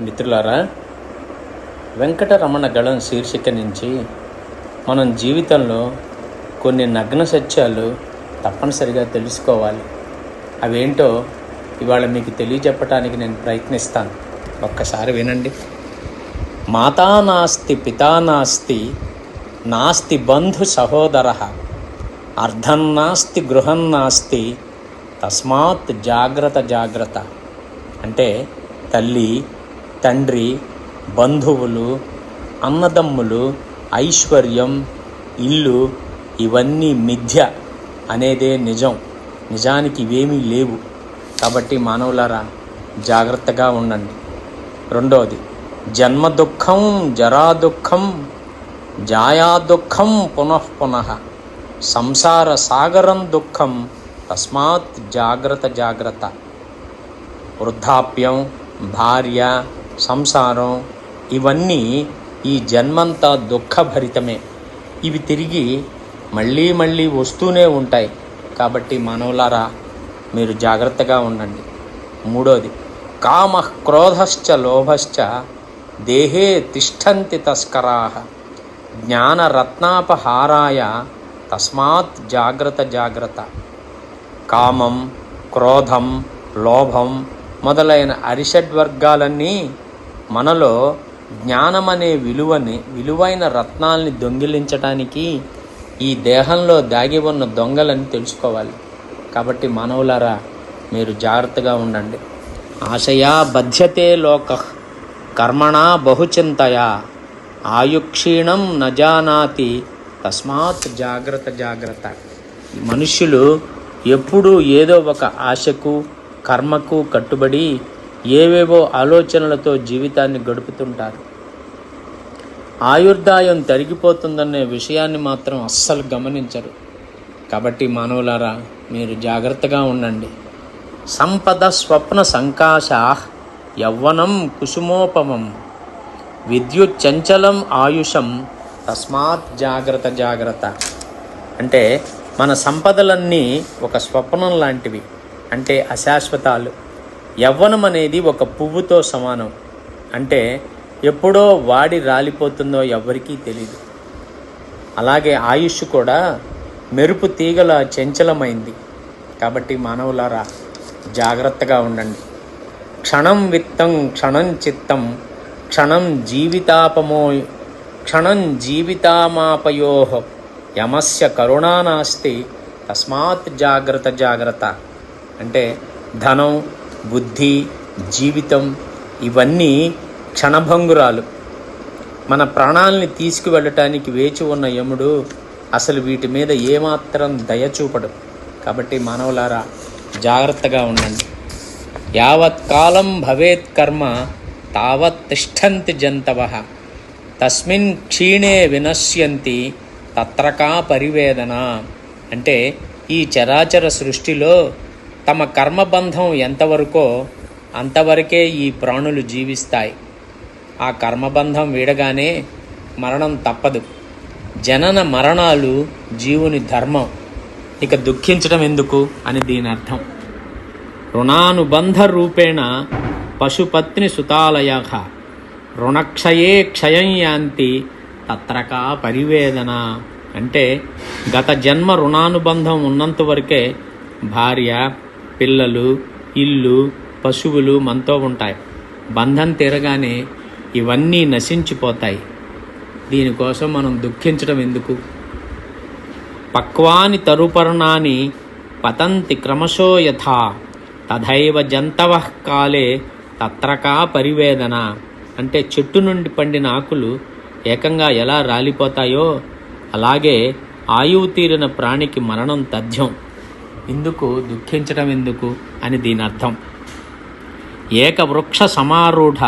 మిత్రులారా వెంకటరమణ గళం శీర్షిక నుంచి మనం జీవితంలో కొన్ని నగ్న సత్యాలు తప్పనిసరిగా తెలుసుకోవాలి. అవేంటో ఇవాళ మీకు తెలియజెప్పటానికి నేను ప్రయత్నిస్తాను. ఒక్కసారి వినండి. మాతా నాస్తి పితా నాస్తి నాస్తి బంధు సహోదర అర్ధం నాస్తి గృహం నాస్తి తస్మాత్ జాగ్రత్త జాగ్రత్త అంటే తల్లి తండ్రి బంధువులు అన్నదమ్ములు ఐశ్వర్యం ఇల్లు ఇవన్నీ మిథ్య అనేదే నిజం. నిజానికి ఇవేమీ లేవు. కాబట్టి మానవులారా జాగ్రత్తగా ఉండండి. రెండవది జన్మ దుఃఖం జరా దుఃఖం జాయా దుఃఖం పునఃపున సంసార సాగరం దుఃఖం తస్మాత్ జాగ్రత్త జాగ్రత్త వృద్ధాప్యం భార్య సంసారం ఇవన్నీ ఈ జన్మంతా దుఃఖభరితమే. ఇవి తిరిగి మళ్ళీ మళ్ళీ వస్తూనే ఉంటాయి. కాబట్టి మానవులారా మీరు జాగ్రత్తగా ఉండండి. మూడోది కామ క్రోధశ్చ లోభశ్చ దేహే తిష్టంతి తస్కరా. జ్ఞానరత్నాపహారాయ తస్మాత్ జాగ్రత్త జాగ్రత్త. కామం క్రోధం లోభం మొదలైన అరిషడ్వర్గాలన్నీ మనలో జ్ఞానం అనే విలువని విలువైన రత్నాల్ని దొంగిలించటానికి ఈ దేహంలో దాగి ఉన్న దొంగలని తెలుసుకోవాలి. కాబట్టి మానవులారా మీరు జాగ్రత్తగా ఉండండి. ఆశయా బధ్యతే లోక కర్మణా బహుచింతయా ఆయుక్షీణం నజానాతి తస్మాత్ జాగ్రత్త జాగ్రత్త. మనుష్యులు ఎప్పుడూ ఏదో ఒక ఆశకు కర్మకు కట్టుబడి ఏవేవో ఆలోచనలతో జీవితాన్ని గడుపుతుంటారు. ఆయుర్దాయం తరిగిపోతుందనే విషయాన్ని మాత్రం అస్సలు గమనించరు. కాబట్టి మానవులారా మీరు జాగ్రత్తగా ఉండండి. సంపద స్వప్న సంకాశా యవ్వనం కుసుమోపమం. విద్యుత్ చంచలం ఆయుషం తస్మాత్ జాగ్రత్త జాగ్రత్త. అంటే మన సంపదలన్నీ ఒక స్వప్నం లాంటివి. అంటే అశాశ్వతాలు. యవ్వనం అనేది ఒక పువ్వుతో సమానం. అంటే ఎప్పుడో వాడి రాలిపోతుందో ఎవ్వరికీ తెలియదు అలాగే ఆయుష్ కూడా మెరుపు తీగల చంచలమైంది. కాబట్టి మానవులారా జాగ్రత్తగా ఉండండి. క్షణం విత్తం క్షణం చిత్తం క్షణం జీవితాపమో క్షణం జీవితామాపయో యమస్య కరుణా నాస్తి తస్మాత్ జాగ్రత్త జాగ్రత్త. అంటే ధనం బుద్ధి జీవితం ఇవన్నీ క్షణభంగురాలు. మన ప్రాణాలని తీసుకువెళ్ళటానికి వేచి ఉన్న యముడు అసలు వీటి మీద ఏమాత్రం దయ చూపడు. కాబట్టి మానవులారా జాగ్రత్తగా ఉండండి. యావత్ కాలం భవేత్ కర్మ తావత్ తిష్టంతి జంతవ. తస్మిన్ క్షీణే వినశ్యంతి తత్రకా పరివేదన. అంటే ఈ చరాచర సృష్టిలో తమ కర్మబంధం ఎంతవరకో అంతవరకే ఈ ప్రాణులు జీవిస్తాయి. ఆ కర్మబంధం వీడగానే మరణం తప్పదు. జనన మరణాలు జీవుని ధర్మం. ఇక దుఃఖించడం ఎందుకు? అని దీని అర్థం. రుణానుబంధ రూపేణ పశుపత్ని సుతాలయ. రుణక్షయే క్షయం యాంతి తత్రకా పరివేదన. అంటే గత జన్మ రుణానుబంధం ఉన్నంత వరకే భార్య పిల్లలు ఇల్లు పశువులు మనతో ఉంటాయి. బంధం తీరగానే ఇవన్నీ నశించిపోతాయి. దీనికోసం మనం దుఃఖించడం ఎందుకు? పక్వాని తరుపర్ణాన్ని పతంతి క్రమశో యథా. తథైవ జంతవ కాలే తత్రకా పరివేదన. అంటే చెట్టు నుండి పండిన ఆకులు ఏకంగా ఎలా రాలిపోతాయో అలాగే ఆయువు తీరిన ప్రాణికి మరణం తథ్యం. ఇందుకు దుఃఖించడం ఎందుకు? అని దీని అర్థం. ఏకవృక్ష సమారూఢ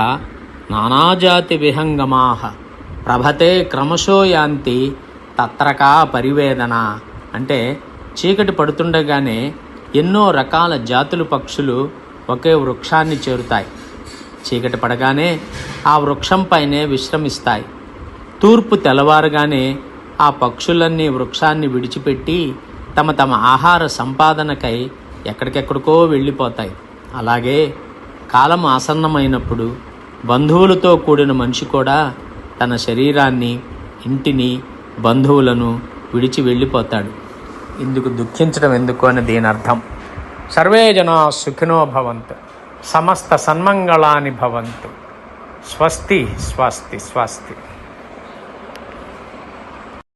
నానాజాతి విహంగమాహ ప్రభతే క్రమశో యాంతి తత్రకా పరివేదన. అంటే చీకటి పడుతుండగానే ఎన్నో రకాల జాతులు పక్షులు ఒకే వృక్షాన్ని చేరుతాయి. చీకటి పడగానే ఆ వృక్షంపైనే విశ్రమిస్తాయి. తూర్పు తెల్లవారుగానే ఆ పక్షులన్నీ వృక్షాన్ని విడిచిపెట్టి తమ తమ ఆహార సంపాదనకై ఎక్కడికెక్కడికో వెళ్ళిపోతాయి. అలాగే కాలం ఆసన్నమైనప్పుడు బంధువులతో కూడిన మనిషి కూడా తన శరీరాన్ని ఇంటిని బంధువులను విడిచి వెళ్ళిపోతాడు. ఇందుకు దుఃఖించడం ఎందుకు అని దీని అర్థం. సర్వే జనా సుఖినో భవంతు సమస్త సన్మంగళాని భవంతు. స్వస్తి స్వస్తి స్వస్తి.